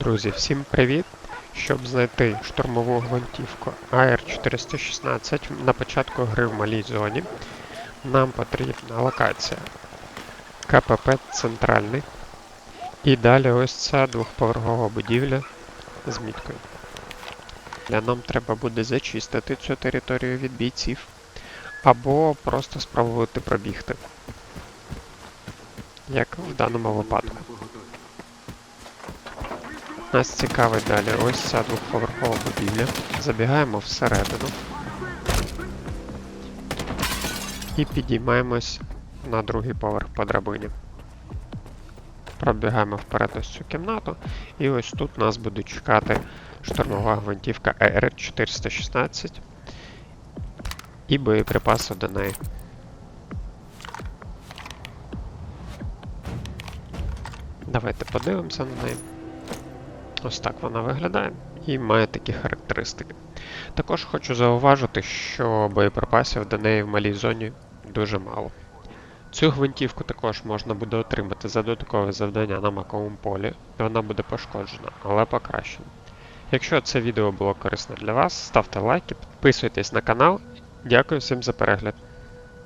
Друзі, всім привіт! Щоб знайти штурмову гвинтівку AR416 на початку гри в малій зоні, нам потрібна локація КПП Центральний. І далі ось ця двохповерхова будівля з міткою. Для нам треба буде зачистити цю територію від бійців або просто спробувати пробігти. Як в даному випадку. Нас цікавить далі ось ця двохповерхова будівля. Забігаємо всередину. І підіймаємось на другий поверх по драбині. Пробігаємо вперед ось цю кімнату, і ось тут нас буде чекати штурмова гвинтівка ER416 і боєприпаси до неї. Давайте подивимося на неї. Ось так вона виглядає і має такі характеристики. Також хочу зауважити, що боєприпасів до неї в малій зоні дуже мало. Цю гвинтівку також можна буде отримати за додаткове завдання на маковому полі, і вона буде пошкоджена, але покращена. Якщо це відео було корисне для вас, ставте лайки, підписуйтесь на канал. Дякую всім за перегляд.